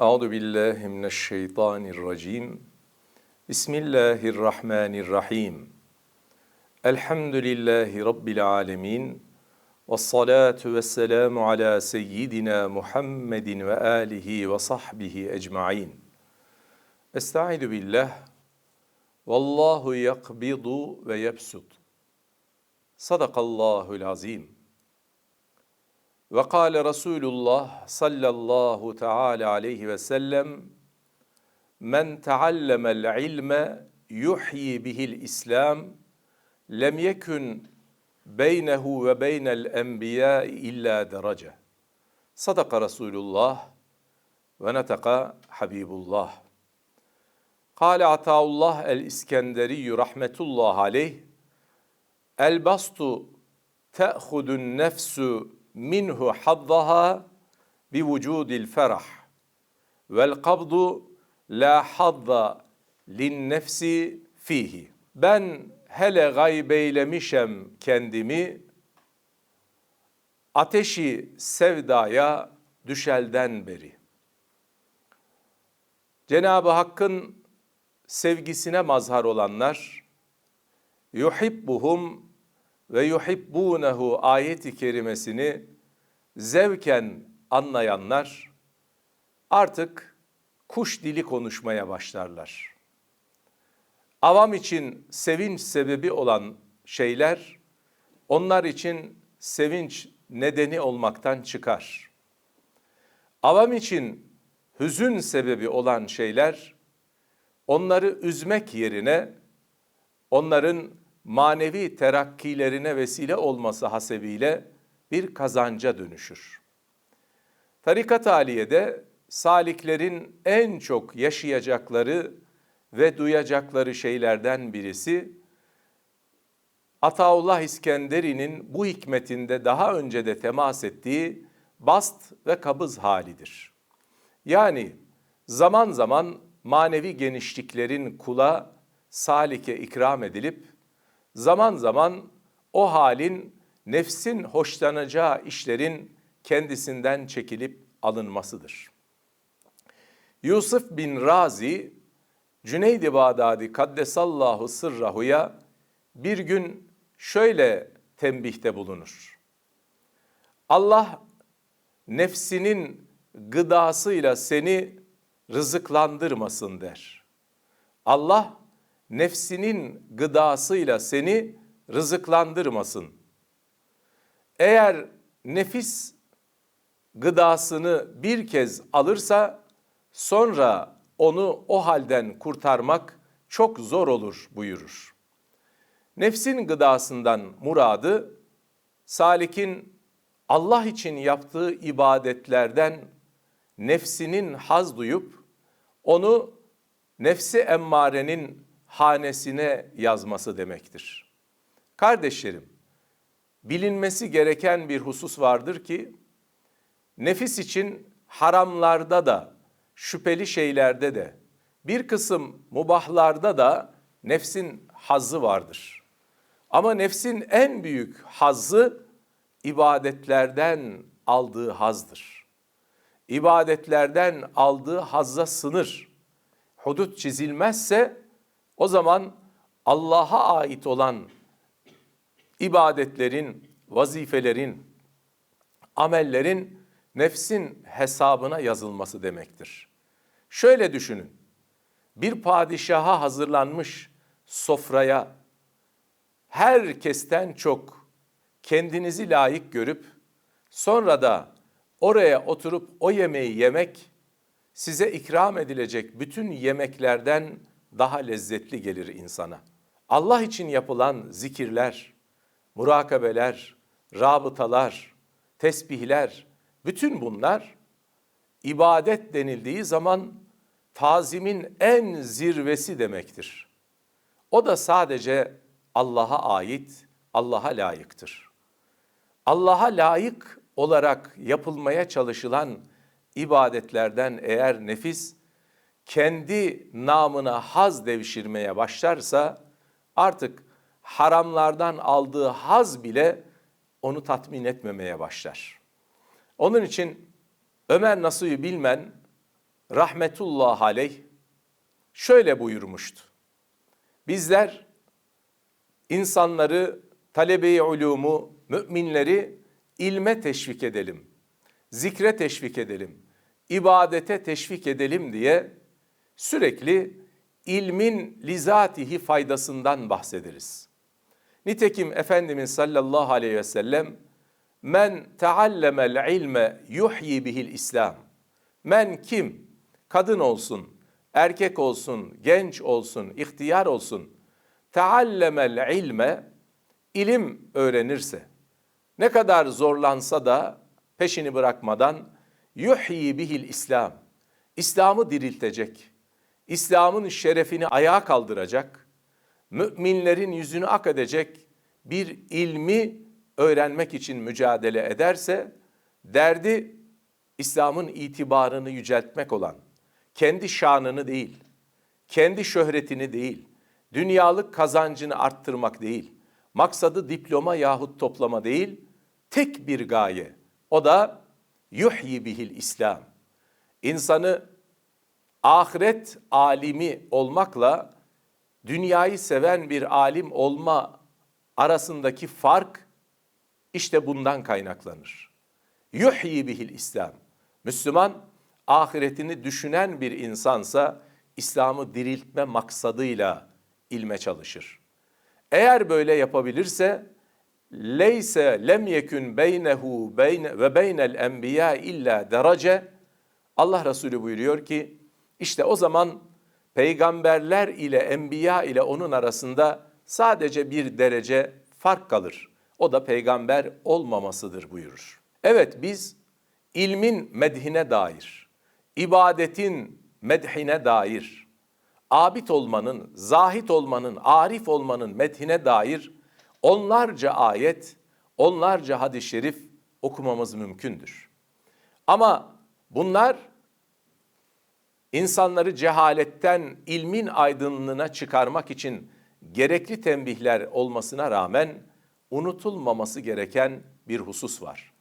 Euzu billahi mineşşeytanirracim. Bismillahirrahmanirrahim. Elhamdülillahi rabbil alamin. Ves salatu vesselamu ala seyyidina Muhammedin ve alihi ve sahbihi ecmaîn. Estaizu billah. Vallahu yakbidu ve yebsut. Sadakallahul azim. Ve kâle Resulullah sallallahu teala aleyhi ve sellem Men teallemel ilme yuhyi bihil İslam lem yekun beynehu ve beynel enbiya illa derece. Sadaka Resulullah ve neteka Habibullah. Kale Ataullah el-İskenderi rahmetullah aleyh El bastu te'hudun nefsu minhu haddaha bi vücudil ferah vel kabdu la hadda lin nefsi fihi. Ben hele gaybeylemişem kendimi ateşi sevdaya düşelden beri. Cenab-ı Hakk'ın sevgisine mazhar olanlar yuhibbuhum ve yuhibbunehu ayeti kerimesini zevken anlayanlar artık kuş dili konuşmaya başlarlar. Avam için sevinç sebebi olan şeyler onlar için sevinç nedeni olmaktan çıkar. Avam için hüzün sebebi olan şeyler onları üzmek yerine onların manevi terakkilerine vesile olması hasebiyle bir kazanca dönüşür. Tarikat haliyede saliklerin en çok yaşayacakları ve duyacakları şeylerden birisi Ataullah İskenderi'nin bu hikmetinde daha önce de temas ettiği bast ve kabız halidir. Yani zaman zaman manevi genişliklerin kula salike ikram edilip zaman zaman o halin nefsin hoşlanacağı işlerin kendisinden çekilip alınmasıdır. Yusuf bin Razi Cüneydi Bağdadi Kaddesallahu Sırrahu'ya bir gün şöyle tembihte bulunur. Allah nefsinin gıdasıyla seni rızıklandırmasın der. Allah nefsinin gıdasıyla seni rızıklandırmasın. Eğer nefis gıdasını bir kez alırsa sonra onu o halden kurtarmak çok zor olur buyurur. Nefsin gıdasından muradı salikin Allah için yaptığı ibadetlerden nefsinin haz duyup onu nefsi emmarenin hanesine yazması demektir. Kardeşlerim, bilinmesi gereken bir husus vardır ki nefis için haramlarda da şüpheli şeylerde de bir kısım mubahlarda da nefsin hazzı vardır. Ama nefsin en büyük hazzı ibadetlerden aldığı hazdır. İbadetlerden aldığı hazza sınır. Hudut çizilmezse o zaman Allah'a ait olan ibadetlerin, vazifelerin, amellerin nefsin hesabına yazılması demektir. Şöyle düşünün. Bir padişaha hazırlanmış sofraya herkesten çok kendinizi layık görüp sonra da oraya oturup o yemeği yemek size ikram edilecek bütün yemeklerden daha lezzetli gelir insana. Allah için yapılan zikirler, murakabeler, rabıtalar, tesbihler, bütün bunlar ibadet denildiği zaman tazimin en zirvesi demektir. O da sadece Allah'a ait, Allah'a layıktır. Allah'a layık olarak yapılmaya çalışılan ibadetlerden eğer nefis kendi namına haz devşirmeye başlarsa artık haramlardan aldığı haz bile onu tatmin etmemeye başlar. Onun için Ömer Nasuh'u bilmen rahmetullah aleyh şöyle buyurmuştu. Bizler insanları, talebe-i ulumu, müminleri ilme teşvik edelim, zikre teşvik edelim, ibadete teşvik edelim diye sürekli ilmin lizatihi faydasından bahsederiz. Nitekim Efendimiz sallallahu aleyhi ve sellem men teallemel ilme yuhyi bihil İslam. Men kim? Kadın olsun, erkek olsun, genç olsun, ihtiyar olsun. Teallemel ilme ilim öğrenirse ne kadar zorlansa da peşini bırakmadan yuhyi bihil İslam. İslam'ı diriltecek. İslam'ın şerefini ayağa kaldıracak. Müminlerin yüzünü ak edecek bir ilmi öğrenmek için mücadele ederse derdi İslam'ın itibarını yüceltmek olan, kendi şanını değil, kendi şöhretini değil, dünyalık kazancını arttırmak değil, maksadı diploma yahut toplama değil, tek bir gaye. O da yuhyi bihil İslam. İnsanı ahiret alimi olmakla dünyayı seven bir alim olma arasındaki fark işte bundan kaynaklanır. Yuhyi bihil İslam. Müslüman ahiretini düşünen bir insansa İslam'ı diriltme maksadıyla ilme çalışır. Eğer böyle yapabilirse leyse lem yekun beynehu beyne ve beynel enbiya illa derece Allah Resulü buyuruyor ki işte o zaman peygamberler ile enbiya ile onun arasında sadece bir derece fark kalır. O da peygamber olmamasıdır buyurur. Evet biz ilmin medhine dair, ibadetin medhine dair, abid olmanın, zahit olmanın, arif olmanın medhine dair onlarca ayet, onlarca hadis-i şerif okumamız mümkündür. Ama bunlar insanları cehaletten ilmin aydınlığına çıkarmak için gerekli tembihler olmasına rağmen unutulmaması gereken bir husus var.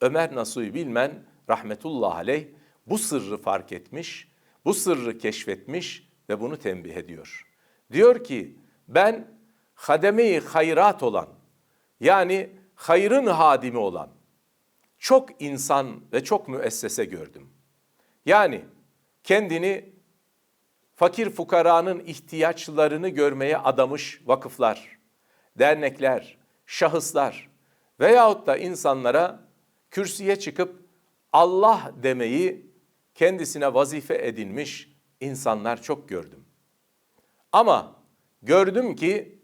Ömer Nasuhi Bilmen rahmetullah aleyh bu sırrı fark etmiş, bu sırrı keşfetmiş ve bunu tembih ediyor. Diyor ki ben hademe-i hayrat olan yani hayrın hadimi olan çok insan ve çok müessese gördüm. Yani kendini fakir fukaranın ihtiyaçlarını görmeye adamış vakıflar, dernekler, şahıslar veyahut da insanlara kürsüye çıkıp Allah demeyi kendisine vazife edinmiş insanlar çok gördüm. Ama gördüm ki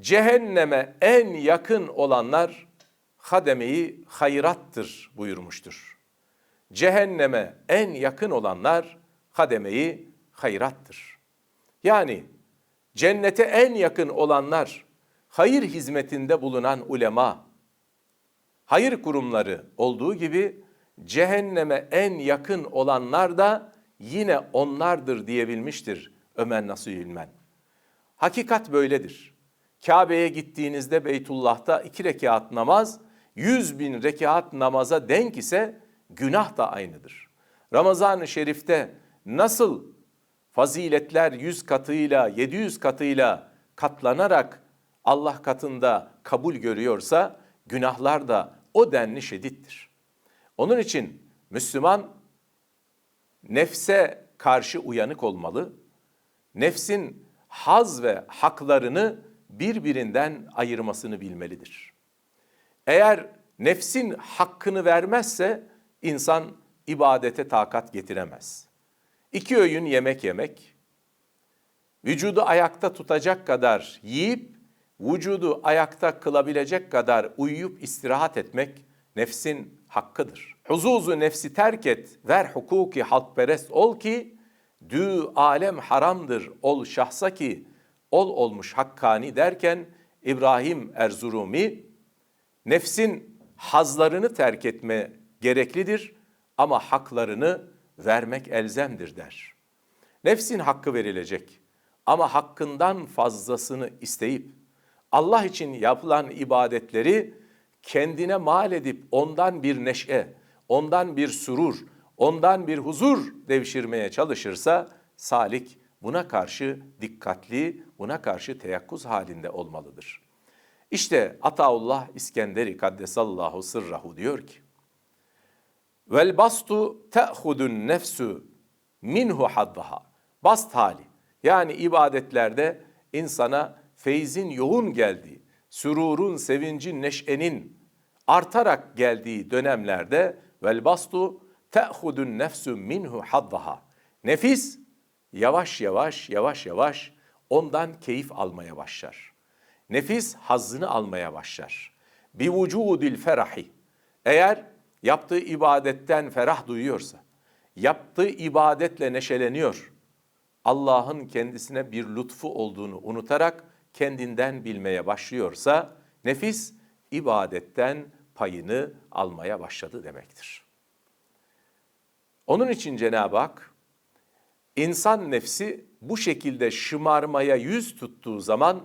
cehenneme en yakın olanlar hademeyi hayrattır buyurmuştur. Cehenneme en yakın olanlar hademeyi hayrattır. Yani cennete en yakın olanlar hayır hizmetinde bulunan ulema, hayır kurumları olduğu gibi cehenneme en yakın olanlar da yine onlardır diyebilmiştir Ömer Nasuh İlmen. Hakikat böyledir. Kabe'ye gittiğinizde Beytullah'ta iki rekat namaz, yüz bin rekat namaza denk ise günah da aynıdır. Ramazan-ı Şerif'te nasıl faziletler yüz katıyla, yedi yüz katıyla katlanarak Allah katında kabul görüyorsa günahlar da o denli şedittir. Onun için Müslüman nefse karşı uyanık olmalı. Nefsin haz ve haklarını birbirinden ayırmasını bilmelidir. Eğer nefsin hakkını vermezse insan ibadete takat getiremez. İki öğün yemek yemek, vücudu ayakta tutacak kadar yiyip vücudu ayakta kılabilecek kadar uyuyup istirahat etmek nefsin hakkıdır. Huzuzu nefsi terk et, ver hukuki halkperest ol ki, dü alem haramdır ol şahsa ki, ol olmuş hakkani derken İbrahim Erzurumi, nefsin hazlarını terk etme gereklidir ama haklarını vermek elzemdir der. Nefsin hakkı verilecek ama hakkından fazlasını isteyip Allah için yapılan ibadetleri kendine mal edip ondan bir neşe, ondan bir surur, ondan bir huzur devşirmeye çalışırsa salik buna karşı dikkatli, buna karşı teyakkuz halinde olmalıdır. İşte Ataullah İskenderi Kaddesallahu sırrahu diyor ki, Vel bastu te'hudun nefsu minhu haddaha. Bast hali. Yani ibadetlerde insana feyzin yoğun geldiği, sürurun, sevincin, neşenin artarak geldiği dönemlerde vel bastu te'hudun nefsu minhu haddaha. Nefis yavaş yavaş yavaş yavaş ondan keyif almaya başlar. Nefis hazzını almaya başlar. Bi vücudil ferahi. Eğer yaptığı ibadetten ferah duyuyorsa, yaptığı ibadetle neşeleniyor, Allah'ın kendisine bir lütfu olduğunu unutarak kendinden bilmeye başlıyorsa, nefis ibadetten payını almaya başladı demektir. Onun için Cenab-ı Hak, insan nefsi bu şekilde şımarmaya yüz tuttuğu zaman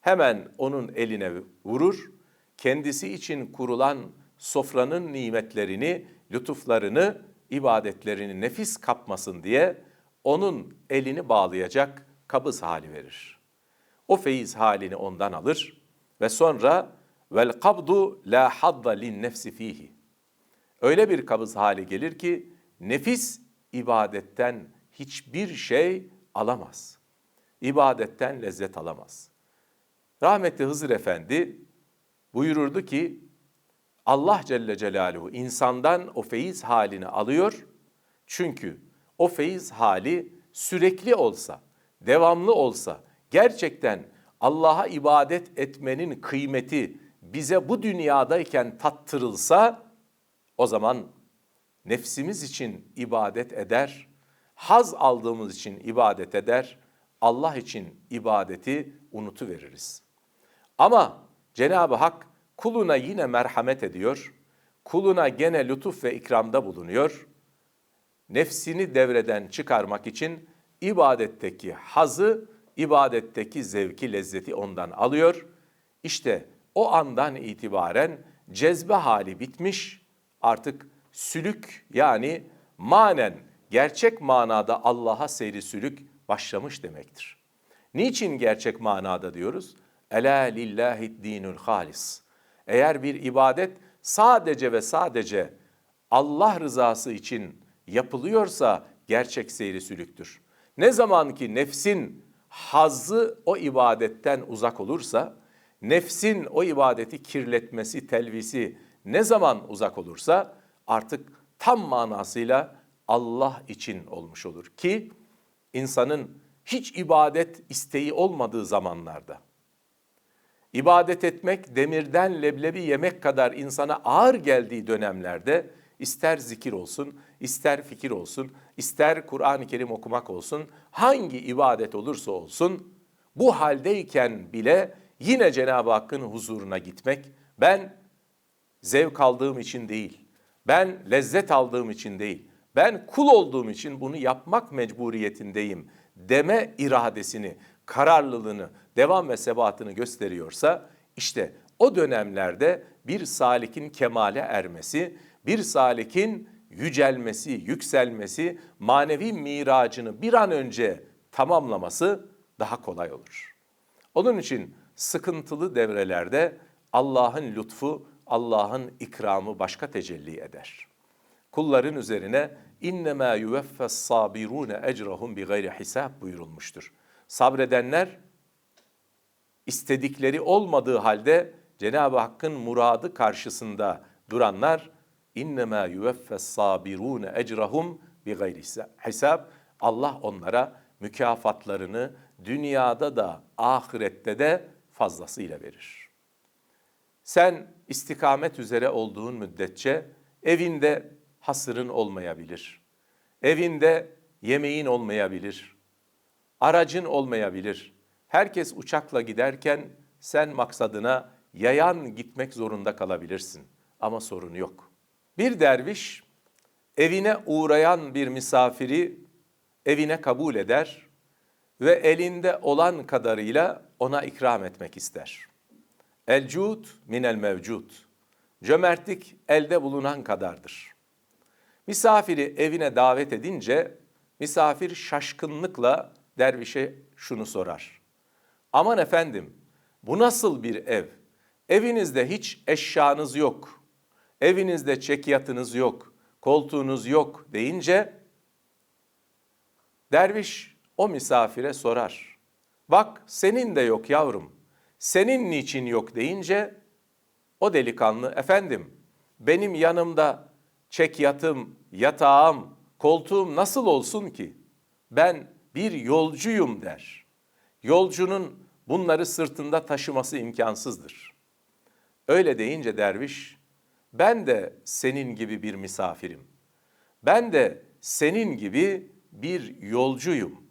hemen onun eline vurur, kendisi için kurulan sofranın nimetlerini, lütuflarını, ibadetlerini nefis kapmasın diye onun elini bağlayacak kabız hali verir. O feyiz halini ondan alır ve sonra vel kabdu la hadda lin nefsi fihi. Öyle bir kabız hali gelir ki nefis ibadetten hiçbir şey alamaz. İbadetten lezzet alamaz. Rahmetli Hızır Efendi buyururdu ki Allah Celle Celaluhu insandan o feyiz halini alıyor. Çünkü o feyiz hali sürekli olsa, devamlı olsa, gerçekten Allah'a ibadet etmenin kıymeti bize bu dünyadayken tattırılsa o zaman nefsimiz için ibadet eder, haz aldığımız için ibadet eder, Allah için ibadeti unutuveririz. Ama Cenab-ı Hak kuluna yine merhamet ediyor, kuluna gene lütuf ve ikramda bulunuyor. Nefsini devreden çıkarmak için ibadetteki hazı, ibadetteki zevki, lezzeti ondan alıyor. İşte o andan itibaren cezbe hali bitmiş, artık sülük yani manen, gerçek manada Allah'a seyri sülük başlamış demektir. Niçin gerçek manada diyoruz? Ela lillahi dinul halis. Eğer bir ibadet sadece ve sadece Allah rızası için yapılıyorsa gerçek seyri sülüktür. Ne zaman ki nefsin hazzı o ibadetten uzak olursa, nefsin o ibadeti kirletmesi, telvisi ne zaman uzak olursa artık tam manasıyla Allah için olmuş olur ki insanın hiç ibadet isteği olmadığı zamanlarda ibadet etmek demirden leblebi yemek kadar insana ağır geldiği dönemlerde ister zikir olsun, ister fikir olsun, ister Kur'an-ı Kerim okumak olsun, hangi ibadet olursa olsun bu haldeyken bile yine Cenab-ı Hakk'ın huzuruna gitmek ben zevk aldığım için değil, ben lezzet aldığım için değil, ben kul olduğum için bunu yapmak mecburiyetindeyim deme iradesini, kararlılığını, devam ve sebatını gösteriyorsa işte o dönemlerde bir salikin kemale ermesi, bir salikin yücelmesi, yükselmesi, manevi miracını bir an önce tamamlaması daha kolay olur. Onun için sıkıntılı devrelerde Allah'ın lütfu, Allah'ın ikramı başka tecelli eder. Kulların üzerine innema yuveffes sabirune ecrahum bi gayri hisab buyurulmuştur. Sabredenler istedikleri olmadığı halde Cenab-ı Hakk'ın muradı karşısında duranlar innema yuveffes sabirune ecrahum bi gayri hisab. Allah onlara mükafatlarını dünyada da ahirette de fazlasıyla verir. Sen istikamet üzere olduğun müddetçe evinde hasırın olmayabilir. Evinde yemeğin olmayabilir. Aracın olmayabilir. Herkes uçakla giderken sen maksadına yayan gitmek zorunda kalabilirsin. Ama sorun yok. Bir derviş evine uğrayan bir misafiri evine kabul eder ve elinde olan kadarıyla ona ikram etmek ister. El cud minel mevcud. Cömertlik elde bulunan kadardır. Misafiri evine davet edince misafir şaşkınlıkla dervişe şunu sorar. Aman efendim bu nasıl bir ev? Evinizde hiç eşyanız yok. Evinizde çekyatınız yok. Koltuğunuz yok deyince derviş o misafire sorar. Bak senin de yok yavrum. Senin niçin yok deyince o delikanlı efendim benim yanımda çekyatım, yatağım, koltuğum nasıl olsun ki? Ben bir yolcuyum der. Yolcunun bunları sırtında taşıması imkansızdır. Öyle deyince derviş, ben de senin gibi bir misafirim. Ben de senin gibi bir yolcuyum.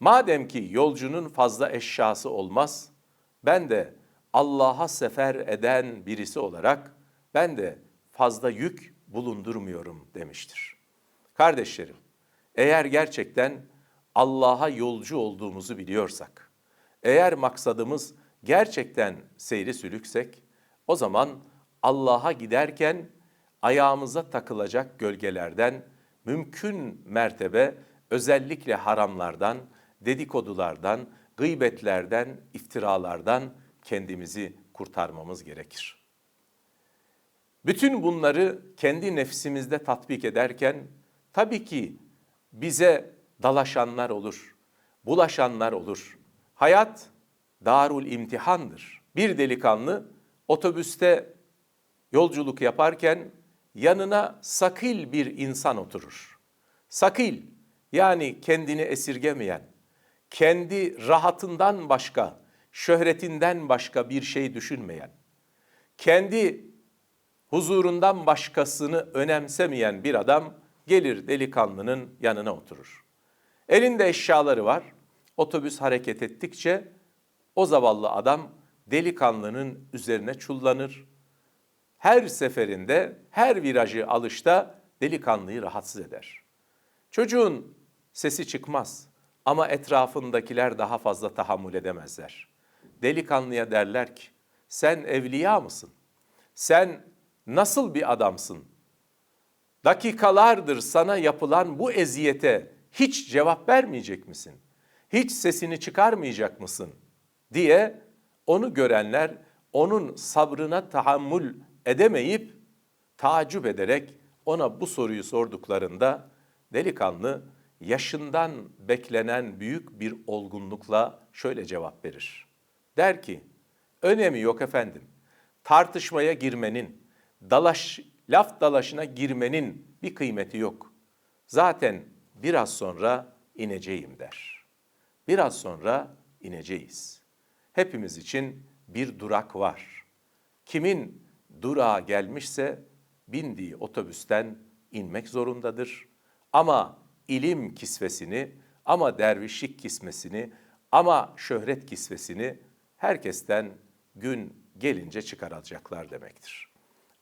Madem ki yolcunun fazla eşyası olmaz, ben de Allah'a sefer eden birisi olarak ben de fazla yük bulundurmuyorum demiştir. Kardeşlerim, eğer gerçekten Allah'a yolcu olduğumuzu biliyorsak, eğer maksadımız gerçekten seyri sülüksek, o zaman Allah'a giderken ayağımıza takılacak gölgelerden mümkün mertebe özellikle haramlardan, dedikodulardan, gıybetlerden, iftiralardan kendimizi kurtarmamız gerekir. Bütün bunları kendi nefsimizde tatbik ederken tabii ki bize dalaşanlar olur, bulaşanlar olur. Hayat darul imtihandır. Bir delikanlı otobüste yolculuk yaparken yanına sakil bir insan oturur. Sakil yani kendini esirgemeyen, kendi rahatından başka, şöhretinden başka bir şey düşünmeyen, kendi huzurundan başkasını önemsemeyen bir adam gelir delikanlının yanına oturur. Elinde eşyaları var. Otobüs hareket ettikçe o zavallı adam delikanlının üzerine çullanır. Her seferinde, her virajı alışta delikanlıyı rahatsız eder. Çocuğun sesi çıkmaz ama etrafındakiler daha fazla tahammül edemezler. Delikanlıya derler ki, sen evliya mısın? Sen nasıl bir adamsın? Dakikalardır sana yapılan bu eziyete hiç cevap vermeyecek misin? Hiç sesini çıkarmayacak mısın? diye onu görenler onun sabrına tahammül edemeyip tacip ederek ona bu soruyu sorduklarında delikanlı yaşından beklenen büyük bir olgunlukla şöyle cevap verir. Der ki, önemi yok efendim. Tartışmaya girmenin, dalaş, laf dalaşına girmenin bir kıymeti yok. Zaten biraz sonra ineceğim der. Biraz sonra ineceğiz. Hepimiz için bir durak var. Kimin durağa gelmişse bindiği otobüsten inmek zorundadır. Ama ilim kisvesini, ama dervişlik kismesini, ama şöhret kisvesini herkesten gün gelince çıkaracaklar demektir.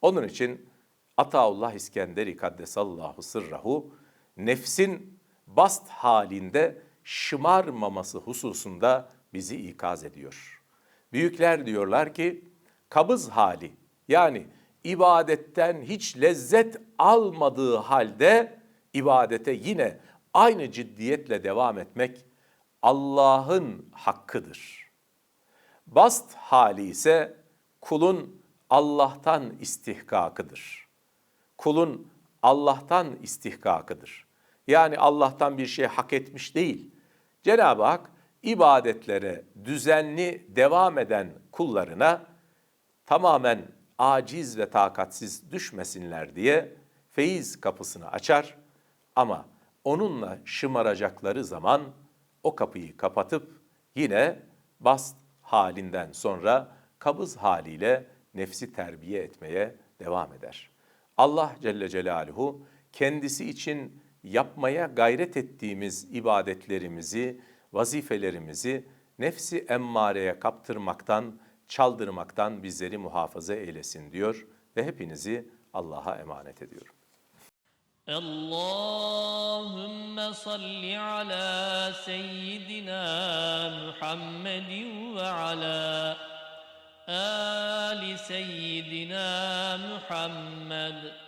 Onun için Ataullah İskenderi Kaddesallahu Sırrahu nefsin bast halinde şımarmaması hususunda bizi ikaz ediyor. Büyükler diyorlar ki kabız hali yani ibadetten hiç lezzet almadığı halde ibadete yine aynı ciddiyetle devam etmek Allah'ın hakkıdır. Bast hali ise kulun Allah'tan istihkakıdır. Kulun Allah'tan istihkakıdır. Yani Allah'tan bir şey hak etmiş değil. Cenab-ı Hak ibadetlere düzenli devam eden kullarına tamamen aciz ve takatsiz düşmesinler diye feyiz kapısını açar ama onunla şımaracakları zaman o kapıyı kapatıp yine bast halinden sonra kabız haliyle nefsi terbiye etmeye devam eder. Allah Celle Celaluhu kendisi için yapmaya gayret ettiğimiz ibadetlerimizi, vazifelerimizi nefsi emmareye kaptırmaktan, çaldırmaktan bizleri muhafaza eylesin diyor ve hepinizi Allah'a emanet ediyorum. Allahümme salli ala seyyidina Muhammedin ve ala آل سيدنا محمد.